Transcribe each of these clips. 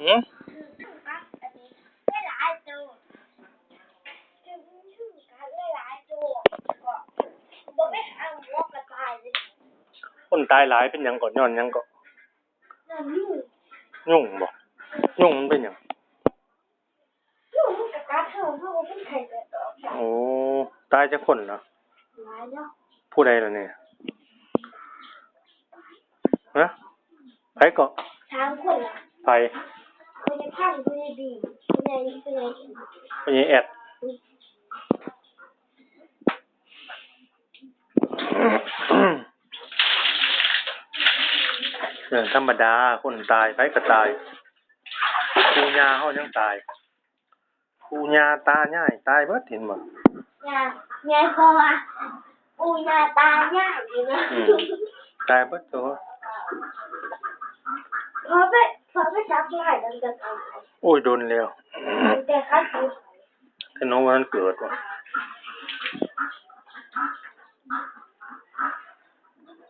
หืมครับอันนี้ได้หลายตัวถึงชื่อการได้หลายตัวก็บ่ไม่หาหมอกระต่ายเลยคนตายหลายเป็นหยังก่อนย้อนหยังก่อนนั่นลูกยุ่งบ่ยุ่งมันเป็นหยังลูกมันกระต่ายเท่าเท่าเป็นไข่แต่ดอกโอ้ตายจักคนเนาะหลายเนาะผู้ใดล่ะเนี่ยฮะไผก็สามคนล่ะไผ คนในพังคนในดีคนในคนในพญแอดเรื่องธรรมดาคนตายไผก็ตายปู่ย่าเฮายังตายปู่ย่าตายายตายเบิดเห็นบ่ยายยายพออะปูยาตายากอยู่นะอืมตายเบิดตัวพอไป พอไปจับไล่มันจะตายโอ้ยโดนแล้วมันแต่คัดอยู่แต่น้องวันเกิดว่ะ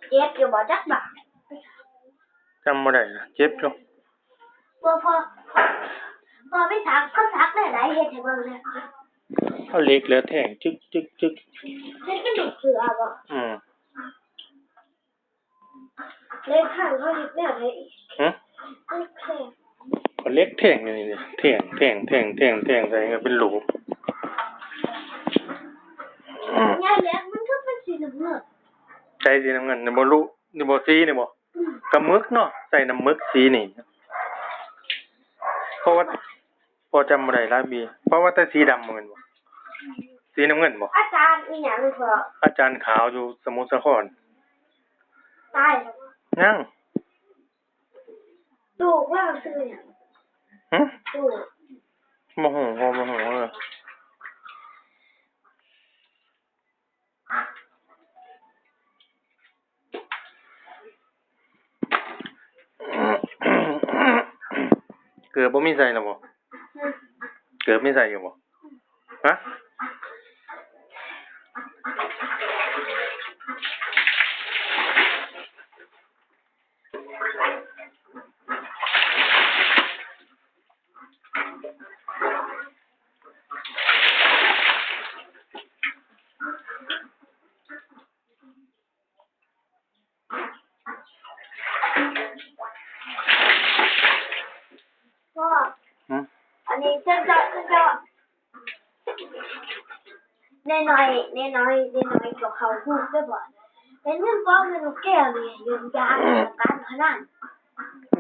เจ็บอยู่บ่จักบาทจำบ่ได้นะเจ็บอยู่พอพอพอพอไปสักก็สักได้หลายเฮ็ดให้เบิ่งเลยเอาเหล็กแล้วแทงจึกจึกจึกเฮ็ดเป็นลูกเสือบ่อืมเลยข้างเขาเฮ็ดแนวไหนอีกฮะโอ เคเอาเหล็กแทงอยู่นี่ดิแทงแทงแทงแทงแทงใส่กันเป็นหลูกยายเล็กมันก็เป็นสีน้ำเงินใจสีน้ำเงินนี่บ่รู้นี่บ่สีนี่บ่อืมกระมึกเนาะใส่น้ำมึกสีนี่เพราะว่าพอจำบ่ได้หลายปีเพราะว่าแต่สีดำเหมือนบ่สีน้ำเงินบ่อาจารย์อีหยังพออาจารย์ขาวอยู่สมุทรสาครตายแล้วบ่ยัง ลูกว่าซื้อหยังหึลูกบ่ฮู้บ่บ่ฮู้เออเกือบบ่มีใส่แล้วบ่อืมเกือบไม่ใส่อยู่บ่ฮะพ่อ หึ อันนี้จะจะจะจะแน่น้อยแน่น้อยแน่น้อยกับเขาพูดได้บ่เป็นเรื่องก้อนเงินลูกแก้วนี่ยืนยากับการพนัน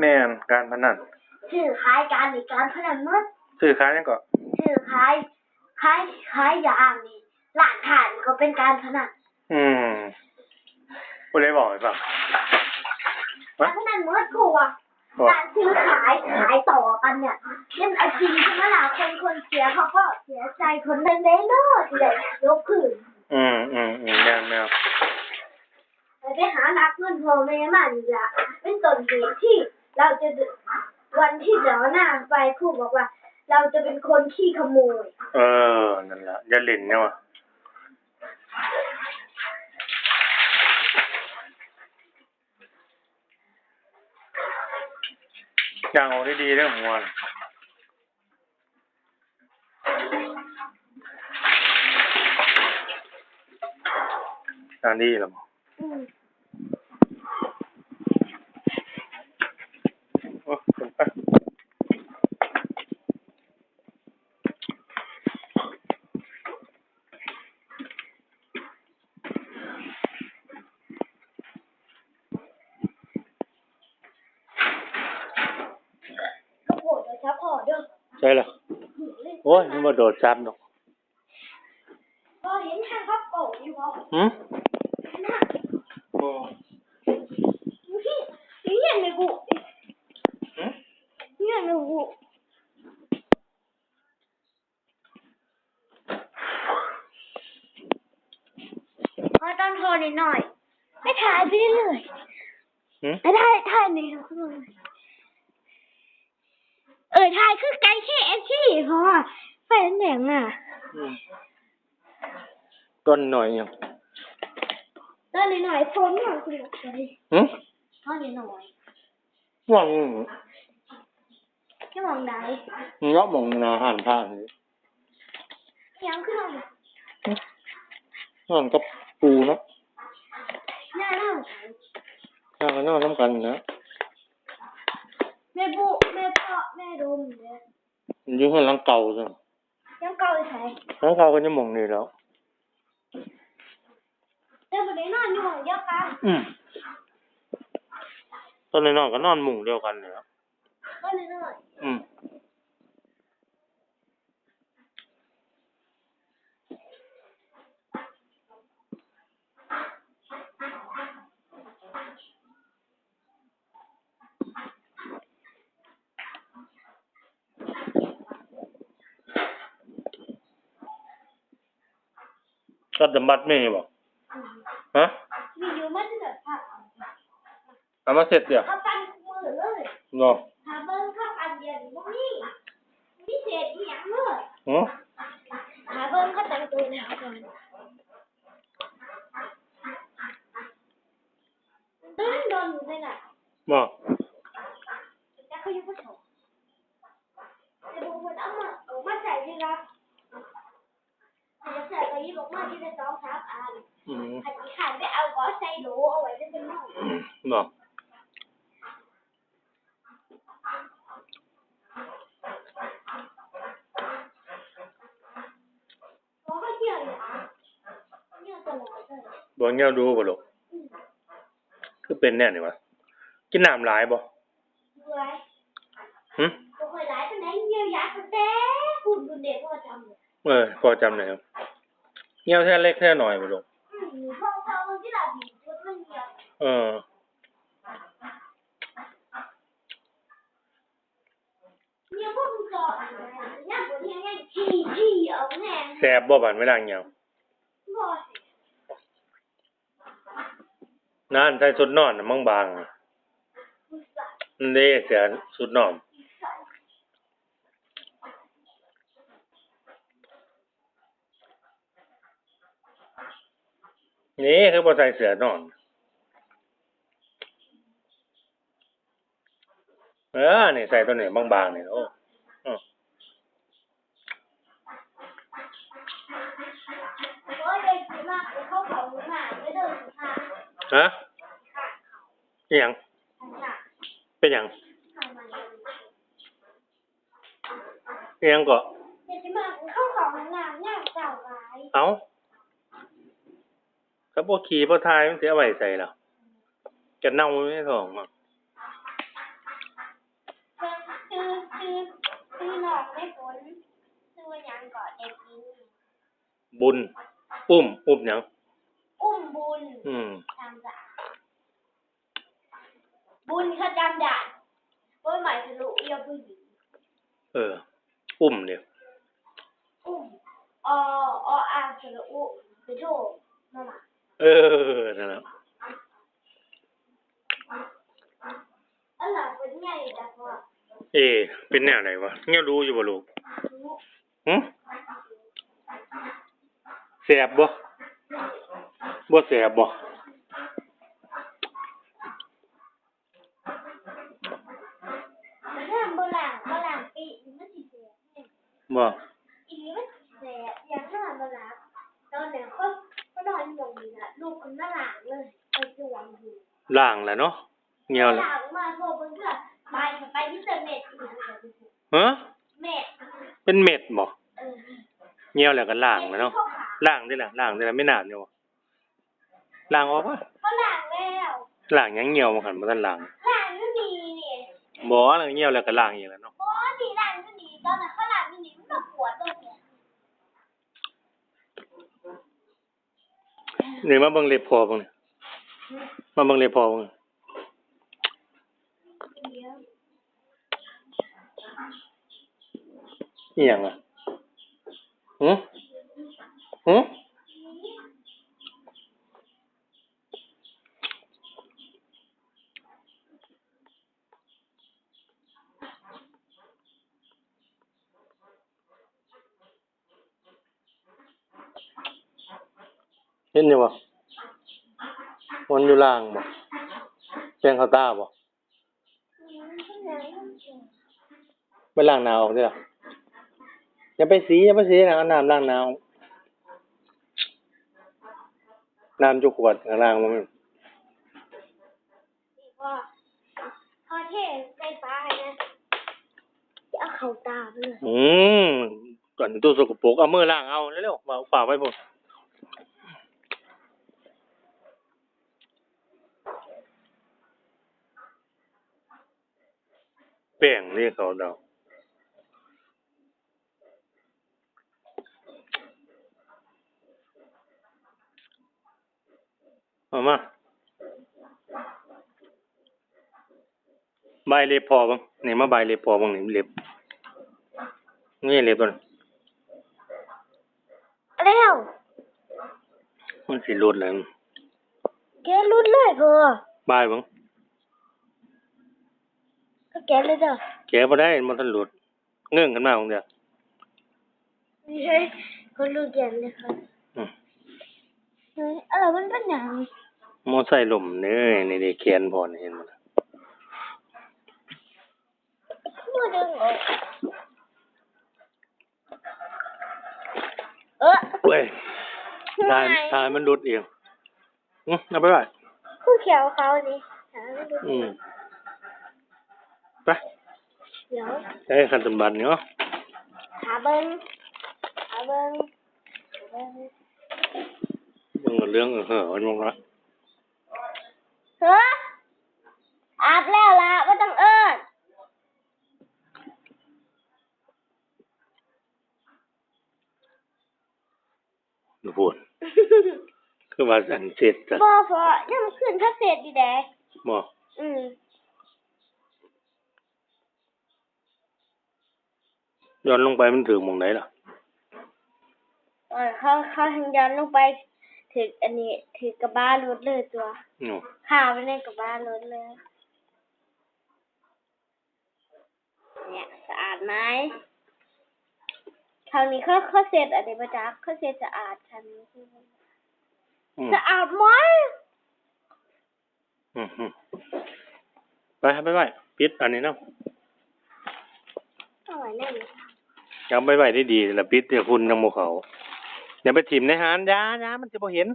แม่นการพนันชื่อขายการหรือการพนันหมดซื้อขายหยังก็ชื่อขายขายขายยางนี่ร้านขายก็เป็นการพนันอืมบ่ได้บอกให้ฟังการพนันหมดกูอะบอ กการซื้อขายขายต่อกันเนี่ยเล่นไอจริงใช่ไหมล่ะคนคนเสียเขาก็เสียใจคนเล่นเล่นเนาะที่ได้ยกขึ้นอืมอืมอืมแม่นแม่นไปหานักเงินพ่อแม่มันละเป็นต้นเหตุที่เราจะวันที่เดี๋ยวหน้าไปครูบอกว่า เราจะเป็นคนขี้ขโมย เออ นั่นล่ะอย่าเล่นเนี่ยว่ะ จางออาดีๆเรื่องหัวน่ะอย่างดีเหรอบ่ อืม โอ้ขึ้นไป ก็โหดเลยครับพ่อเด้อ ใช่เหรอโอ้ยมันมาโดดจับดอกพ่อเห็นทางครับโกอยู่บ่หืมน่ะโอ้อยู่ที่อยู่เงี้ยในกูหืมเงี้ยในกูพอตอนโทรนิดหน่อย ไม่ถ่ายไปเรื่อยหืมๆไม่ถ่ายถ่ายนี่ทุกคน เออถ่ายคือไกลแค่เอฟซีเพราะว่าไฟมันแดงอะอืมต้นหน่อยยังตอนนิดหน่อยผมหน่อยคุณบอกเลยหืมตอนนิดหน่อยว่างแค่ว่าองไหนมึงรับมองหนาหันทางนี่ยังขึ้นนอนนอนกับปูเนาะหน้าหน้าข้างกันนอนน้ำกันนะแม่บุแม่พ่อแม่ดมเนี่ยมันอยู่ข้างหลังเก่าจังยังเก่าอีกไสหลังเก่าก็จะมองนี่แล้วเดินไปได้นอนอยู่ห้องเดียวกันอืมตอนนี้นอนก็นอนมุงเดียวกันเนี่ยก็เลยนอนอืม ก็ดำบัดไม่บอกฮะมีอยู่ไม่ได้แบบผักเอามาเสร็จเดี๋ยวเขาปั้นมือเลยเนาะหาเบิ้งข้าวปั้นเดียวนี่บ่มีมีเศษอีหยังเลยหือหาเบิ้งข้าวแต่งตัวแล้วก่อนตื่นนอนอยู่เลยน่ะบอกแต่เขาอยู่ผู้ชมแต่บอกว่าเอามาเอามาใส่ดีครับจะใส่ไปยี่บอก มาที่ได้สองสามอันอืมอันนี้ขาดไปเอาก็ใส่โหลเอาไว้ได้เป็นหม้อบอกเพราะเขาเที่ยวเนี่ยเที่ยวตลอดเลยบอกเงี้ยดูบ่ลูกอืมคือเป็นแน่นี่วะกินน้ำหลายบ่เบื่อหึบ่เคยหลายปานใดเยี่ยวยาตั้งแต่พูดดูเด็กว่าจำเลยเออพอจำได้ครับ เงี้ยวแค่เล็กแค่หน่อยบ่ลูกอืมพ่อเขาที่เราบีบชุดมันเดียวเออเนี่ยพวกมึงจอดอะไรเนี่ยบ่เที่ยงไงขี้ขี้เอาแน่แซ่บบ่บานเวลาเงี้ยวบ่สินั่นใส่สุดนอนน่ะบางบางๆมึงสั่งนั่นเด้เสียสุดนอน นี่คือบ่ใส่เสื้อนอน เออ นี่ใส่ตัวนี้บางๆนี่โอ้เออโอ้ยเด็กสิมากเขาของมึงมาไม่เดินค่ะฮะค่ะอิหยังค่ะเป็นหยังค่ะมาเลยอิหยังก็เด็กสิมากเขาของมึงมา เนี่ยเจ้าร้ายเอ้าถ้าบ่ขี่บ่ทายมันสิเอาไว้ใส่ล่ะจะเน่าอยู่ในท้องอะคือคือคือคือหนองไม่ฝนคือว่าหยังก่อนเด็กกินบุญอุ้มอุ้มหยังอุ้มบุญอืมจำได้บุญเขาจำได้ว่าหมายถึงลูกเอียวผู้หญิงเออ อุ้มเนี่ยอุ้มอออาสระอุไปโทษมามา เออนั่นแหละเอ่อเอ เป็นแนวไหนวะเงี้ยรู้อยู่บ่ลูกหึแสบบ่บ่แสบบ่แต่ถ้าโบราณโบราณปีนี้มันสิเสียบ่อีนี้มันสิเสียอย่างนั้นโบราณตอนนี้ก็ก็ นอนอยู่ตรงนี้นะลูกคนน่ารักเลย ไปจวงอยู่ล่างแหละเนาะเงี้ยวแหละลังมาโทรเพิ่นก็ไปไปที่เจอเม็ดอีกแล้วฮะเม็ดเป็นเม็ดบ่เออเงี้ยวแล้วก็ล่างแหล้วเนาะล่างได้ล่ะล่างได้ล่ะไม่นานเนี่ยวะล่างออกวะเขาหลังแล้วล่างยังเงี้ยวมันหันบ่ทันล่างหลังก็มีนี่บ่แล้วเงี้ยวแล้วก็ล่างอีกแล้วเนาะโอ้ดีหลังก็ดีตอนนั้นเขาหลังก็ดีมันก็ปวดเลยเนี่ย นี่มาบังเล็บพอเบิ่งมาบังเล็บพอเบิ่งเดี๋ยวอีหยังอะหืมหืม เห็นอยู่บ่มันอยู่ล่างบ่แปลงข้าวตาบ่อืมข้างในมันเจ็บไปล้างหน้าออกเด้ออย่าไปสีอย่าไปสีนะเอาน้ำล้างหน้าออกน้ำจุกขวดข้างล่างมันนี่พ่อพ่อเท่ใกล้ฟ้าให้นะจะเอาเข่าตาไปเลยอืมก่อนตัวสกปรกเอามือล้างเอาเร็วๆมาฝากไว้พุ่น แป้งนี่เขาเดาเอามาใบเล็บพอบ้างนี่มาใบเล็บพอบ้างนี่เล็บนี่เล็บตัวนี้เร็วมันสิหลุดแล้วแกรุดเลยพ่อบายบ้าง ก็แกเลยเด้อแกะบ่ได้มันทันหลุดเงื่อนกันมาของเดียวนี่เฮ้ยคนรู้แกเลยครับอืมเฮ้ยอะไรมันเป็นหยังมอไซค์ลมเน้อนี่ดิแขนพอนี่เห็นบ่ล่ะมือดึงออกเออเว้ยทายทายมันหลุดเองอือเอาไปไว้ คู่เขียวเขานี่หาไม่ดู อืม ไปเดี๋ยวใช้คันสมบัติเนาะหาเบิ้งหาเบิ้งหาเบิ้งเบิ่งเรื่องเออเหอะมันบ่ละเฮ้ออาบแล้วล่ะไม่ต้องเอิ้นดูพูดคือว่าอันเสร็จจ้ะบ่พอยังขึ้นถ้าเสร็จดีแดบ่อืม ย้อนลงไปมันถึงหม่องไหนล่ะเออเขาเขาทางย้อนลงไปถึงอันนี้ถือกระบ้ารถเลยตัวอือขาไปในกระบ้ารถเลย เนี่ยสะอาดไหมทางนี้เขาเขาเสร็จอะไรประจักษ์เขาเสร็จสะอาดทางนี้อืมสะอาดไหมอืมอืมไปไปไปปิดอันนี้เนาะ เอาไว้แน่น จำไว้ไว้ได้ดีๆแล้วปิดเดี๋ยวคุณยังโมเขาอย่าไปถิ่มในหานยายามันจะพอเห็น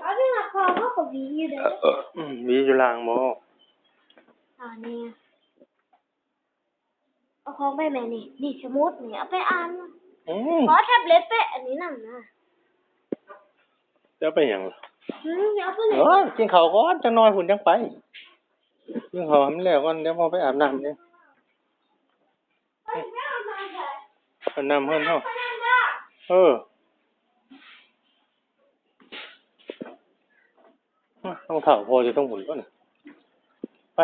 เอาที่มาคอเขากับวีอยู่เด้ออืมมีอยู่ลางโมอ่านี่เอาของไปแม่นี่ นี่สมุดนี่เอาไปอ่านอืมขอแท็บเล็ตไปอันนี้นั่นนะ จะไปหยังล่ะอืมเอาไปเลยเออกินข้าวก่อนจังน้อยหุ่นจังไปกินข้าวให้มันแล้วก่อนเดี๋ยวพอไปอาบน้ำเนี่ยอาบน้ำเพิ่นเฮาเออต้องเถ่าพอจะต้องหุ่นก่อนน่ะไป